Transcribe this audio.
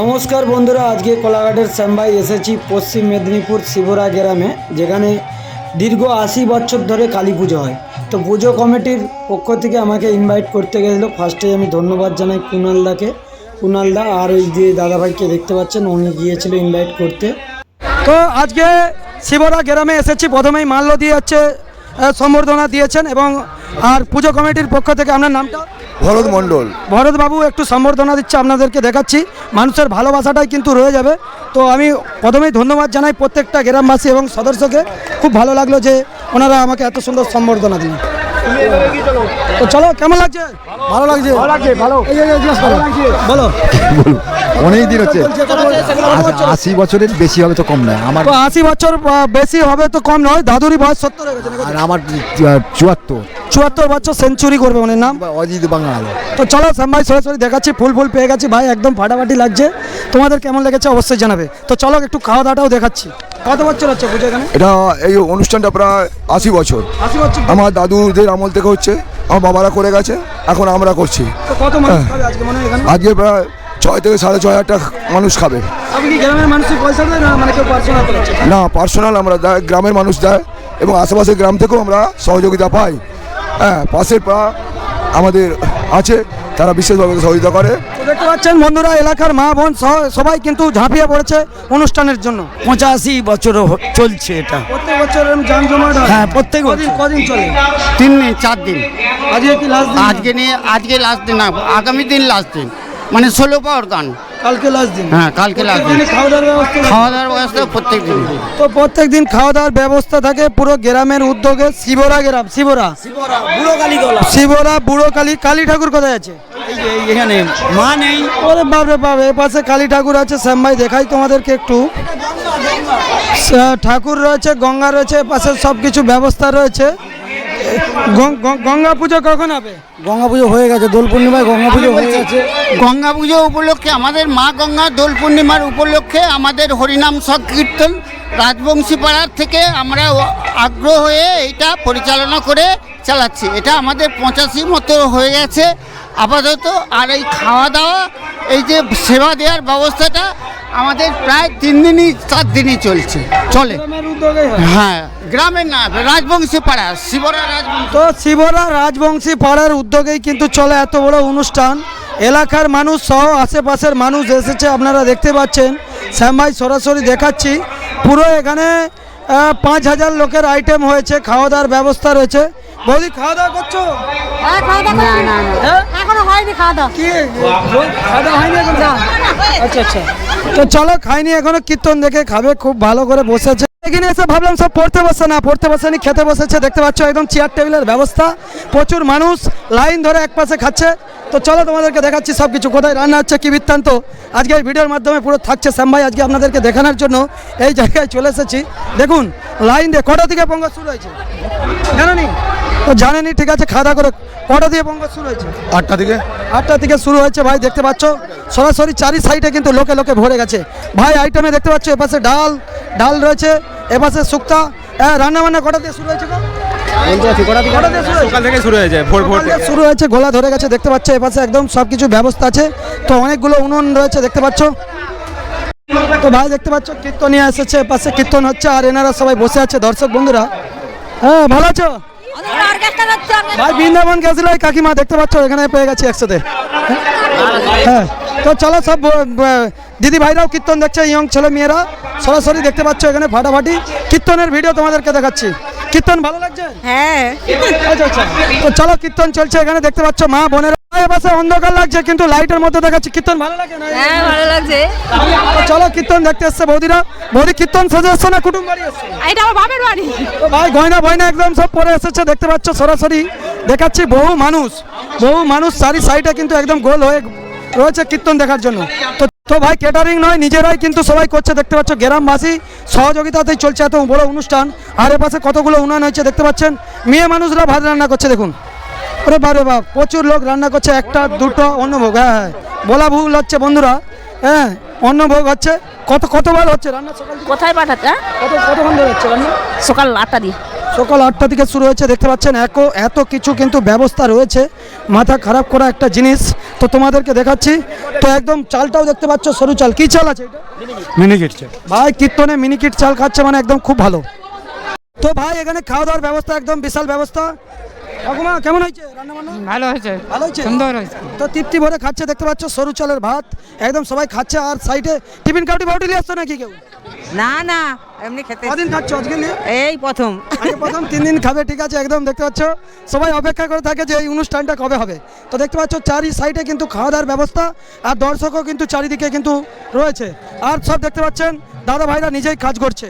নমস্কার বন্ধুরা, আজকে কোলাঘাটের শ্যামবাই এসেছি পশ্চিম মেদিনীপুর শিবরা গ্রামে, যেখানে দীর্ঘ আশি বছর ধরে কালী পুজো হয়। তো পুজো কমিটির পক্ষ থেকে আমাকে ইনভাইট করতে গেছিল। ফার্স্টে আমি ধন্যবাদ জানাই কুণালদাকে কুণালদা আর ওই যে দাদাভাইকে দেখতে পাচ্ছেন, উনি গিয়েছিল ইনভাইট করতে। তো আজকে শিবরা গ্রামে এসেছি, প্রথমেই মাল্য দিয়ে হচ্ছে সম্বর্ধনা দিয়েছেন এবং আর পুজো কমিটির পক্ষ থেকে আপনার নামটা ভরত মণ্ডল। ভরতবাবু একটু সম্বর্ধনা দিচ্ছে আপনাদেরকে দেখাচ্ছি। মানুষের ভালোবাসাটাই কিন্তু রয়ে যাবে। তো আমি প্রথমেই ধন্যবাদ জানাই প্রত্যেকটা গ্রামবাসী এবং সদস্যকে। খুব ভালো লাগল যে ওনারা আমাকে এত সুন্দর সম্বর্ধনা দিলেন। তো চলো কেমন লাগছে? ভালো লাগছে। ভালো লাগছে ভালো। এই, এই, এই, জিজ্ঞেস করো। বলো। অনেক দিন হচ্ছে। আশি- বছরের বেশি হবে তো কম নয়। আমার আশি বছর বেশি হবে তো কম নয়। দাদুরি বয়স সত্তর? আর আমার চুয়াত্তর। চুয়াত্তর বছর সেঞ্চুরি করবে ওনার নাম? অজিত বাঙাল। তো চলো শ্যামভাই সরাসরি দেখাচ্ছি ফুল ফুল পেয়ে গেছি। ভাই একদম ফাটাফাটি লাগছে। তোমাদের কেমন লেগেছে অবশ্যই জানাবে। তো চলো একটু খাওয়া দাওয়াটাও দেখাচ্ছি। কত বছর হচ্ছে পুজো এখানে? এটা এই অনুষ্ঠানটা প্রায় আশি বছর। আশি বছর। আমার দাদুদের আমল থেকে হচ্ছে আমার বাবারা করে গেছে এখন আমরা করছি। তো কত মানুষ আজকে মনে হয় আজকে প্রায় ছয় থেকে সাড়ে ছয় হাজার টাকা মানুষ খাবে। আপনি গ্রামের মানুষের পয়সা দেয় না মানে পার্সোনাল না পার্সোনাল আমরা দেয় গ্রামের মানুষ দেয় এবং আশেপাশের গ্রাম থেকেও আমরা সহযোগিতা পাই। হ্যাঁ পাশের পা আমাদের আছে তারা বিশেষভাবে সহযোগিতা করে। দেখতে পাচ্ছেন বন্ধুরা এলাকার মা বোন সবাই কিন্তু ঝাঁপিয়ে পড়েছে অনুষ্ঠানের জন্য। পঁচাশি বছর চলছে এটা। প্রত্যেক বছর হ্যাঁ, প্রত্যেক বছর। কদিন চলে? তিন দিন চার দিন। আজকে কি লাস্ট দিন? আজকে নিয়ে আজকে লাস্ট দিন না আগামী দিন লাস্ট দিন। মানে ষোলো পাওয়ার গান। কালকে লাস্ট দিন। হ্যাঁ কালকে লাস্ট দিন। খাওয়া দাওয়ার ব্যবস্থা খাওয়া দাওয়ার ব্যবস্থা প্রত্যেক দিন তো প্রত্যেক দিন খাওয়া দাওয়ার ব্যবস্থা থাকে পুরো গ্রামের উদ্যোগে শিবরা গ্রাম শিবরা। বুড়ো কালী গলা শিবরা বুড়ো কালী কালী ঠাকুর কোথায় আছে? এখানে মা নেই। ওরে বাপরে বাপ এ পাশে কালী ঠাকুর আছে শ্যাম ভাই দেখাই তোমাদেরকে একটু। ঠাকুর রয়েছে গঙ্গা রয়েছে এ পাশে সব কিছু ব্যবস্থা রয়েছে। গঙ্গা পুজো কখন হবে? গঙ্গা পুজো হয়ে গেছে দোল পূর্ণিমায় গঙ্গা পুজো হয়ে গেছে। গঙ্গা পুজো উপলক্ষে আমাদের মা গঙ্গা দোল পূর্ণিমার উপলক্ষে আমাদের হরিনাম সংকীর্তন রাজবংশী পাড়ার থেকে আমরা আগ্রহ হয়ে এটা পরিচালনা করে চালাচ্ছি। এটা আমাদের পঁচাশি মতো হয়ে গেছে। আপাতত আর এই খাওয়া দাওয়া এই যে সেবা দেওয়ার ব্যবস্থাটা আমাদের প্রায় তিন দিনই চার দিনই চলছে। চলে। হয়। হ্যাঁ গ্রামের না রাজবংশী পাড়া শিবরা রাজবংশী। তো শিবরা রাজবংশী পাড়ার উদ্যোগেই কিন্তু চলে এত বড় অনুষ্ঠান। এলাকার মানুষ সহ আশেপাশের মানুষ এসেছে আপনারা দেখতে পাচ্ছেন। শ্যাম ভাই সরাসরি দেখাচ্ছি। পুরো এখানে পাঁচ হাজার লোকের আইটেম হয়েছে খাওয়া দাওয়ার ব্যবস্থা রয়েছে। বৌদি খাওয়া দাওয়া করছ? হ্যাঁ, খাওয়া দাওয়া করিনি। হ্যাঁ? এখনও হয়নি খাওয়া দাওয়া। কি? খাওয়া দাওয়া হয়নি এখনও? আচ্ছা আচ্ছা। তো চলো খাইনি এখনও কীর্তন দেখে খাবে খুব ভালো করে বসেছে। এখানে এসে ভাবলাম সব পড়তে বসে না পড়তে বসেনি খেতে বসেছে দেখতে পাচ্ছ একদম চেয়ার টেবিলের ব্যবস্থা। প্রচুর মানুষ লাইন ধরে এক পাশে খাচ্ছে। তো চলো তোমাদেরকে দেখাচ্ছি সব কিছু কোথায় রান্না হচ্ছে কি বৃত্তান্ত। আজকে এই ভিডিওর মাধ্যমে পুরো থাকছে শ্যাম ভাই আজকে আপনাদেরকে দেখানোর জন্য এই জায়গায় চলে এসেছি। দেখুন লাইন দিয়ে কটা থেকে পঙ্গা শুরু হয়েছে? জানেনি তো জানেনি ঠিক আছে খাওয়া দাওয়া করে কটা দিয়ে পঙ্গা শুরু হয়েছে? আটটা থেকে আটটা থেকে শুরু হয়েছে ভাই দেখতে পাচ্ছ? সরাসরি চারি সাইডে কিন্তু লোকে লোকে ভরে গেছে। ভাই আইটেমে দেখতে পাচ্ছ এপাশে ডাল ডাল রয়েছে এপাশে শুক্তা। হ্যাঁ রান্না বান্না কটা দিয়ে শুরু হয়েছে শুরু হয়েছে? সকাল থেকে শুরু হয়েছে ভোর শুরু হয়েছে গোলা ধরে গেছে দেখতে পাচ্ছ এপাশে একদম সব কিছু ব্যবস্থা আছে। তো অনেকগুলো উনুন রয়েছে দেখতে পাচ্ছ। তো ভাই দেখতে পাচ্ছ কীর্তনিয়া এসেছে এপাশে কীর্তন হচ্ছে আর এনারা সবাই বসে আছে দর্শক বন্ধুরা। হ্যাঁ ভালো আছো? ভাই বৃন্দাবন গেছিল ওই কাকিমা দেখতে পাচ্ছ এখানে পেয়ে গেছি একসাথে। হ্যাঁ। তো চলো সব দিদি ভাইরাও কীর্তন দেখছে ইয়ং ছেলে মেয়েরা। সরাসরি দেখতে পাচ্ছ এখানে ফাটাফাটি। কীর্তনের ভিডিও তোমাদেরকে দেখাচ্ছি। কীর্তন ভালো লাগছে? হ্যাঁ। আচ্ছা আচ্ছা। তো চলো কীর্তন চলছে এখানে দেখতে পাচ্ছ মা বোনেরা। এপাশে অন্ধকার লাগছে কিন্তু লাইটের মধ্যে দেখাচ্ছি কীর্তন ভালো লাগে না? হ্যাঁ ভালো লাগছে। চলো কীর্তন দেখতে এসছে বৌদিরা। বৌদি কীর্তন সাজে এসছো না কুটুম বাড়ি এসছো? এটা আমার বাপের বাড়ি। ভাই গয়না বয়না একদম সব পরে এসেছে দেখতে পাচ্ছ সরাসরি। দেখাচ্ছি বহু মানুষ বহু মানুষ চারি সাইডে কিন্তু একদম গোল হয়ে রয়েছে কীর্তন দেখার জন্য। তো তো ভাই ক্যাটারিং নয় নিজেরাই কিন্তু সবাই করছে দেখতে পাচ্ছ গ্রামবাসী সহযোগিতাতেই চলছে এত বড় অনুষ্ঠান। আর এ পাশে কতগুলো উনান হয়েছে দেখতে পাচ্ছেন। মেয়ে মানুষরা ভাত রান্না করছে দেখুন। ওরে বারে বাপ প্রচুর লোক রান্না করছে একটা দুটো অন্নভোগ হ্যাঁ হ্যাঁ। বলা ভুল হচ্ছে বন্ধুরা। হ্যাঁ অন্নভোগ হচ্ছে কত কতবার হচ্ছে রান্না সকাল কোথায় পাঠাতে হ্যাঁ? কত কতক্ষণ ধরে হচ্ছে রান্না? সকাল আটটা দিয়ে। সকাল আটটা থেকে শুরু হয়েছে দেখতে পাচ্ছেন এত এত কিছু কিন্তু ব্যবস্থা রয়েছে। মাথা খারাপ করা একটা জিনিস। তো তোমাদেরকে দেখাচ্ছি তো একদম চালটাও দেখতে পাচ্ছ সরু চাল। কি চাল আছে এটা? মিনিকেট ভাই কীর্তনে মিনিকিট চাল খাচ্ছে মানে একদম খুব ভালো। তো ভাই এখানে খাওয়া দাওয়ার ব্যবস্থা একদম বিশাল ব্যবস্থা। ঠাকুমা কেমন হয়েছে রান্না ভালো হয়েছে। ভালো হয়েছে? সুন্দর হয়েছে। তো তৃপ্তি ভরে খাচ্ছে দেখতে পাচ্ছ সরু চালের ভাত। একদম সবাই খাচ্ছে আর সাইডে টিফিন কাউটি বাউটি নিয়ে আসছো নাকি কেউ? না না এমনি খেতে কদিন খাচ্ছ আজকে এই প্রথম। প্রথম তিন দিন খাবে ঠিক আছে একদম দেখতে পাচ্ছ। সবাই অপেক্ষা করে থাকে যে এই অনুষ্ঠানটা কবে হবে। তো দেখতে পাচ্ছ চারি সাইডে কিন্তু খাওয়া দাওয়ার ব্যবস্থা আর দর্শকও কিন্তু চারিদিকে কিন্তু রয়েছে। আর সব দেখতে পাচ্ছেন দাদা ভাইরা নিজেই কাজ করছে।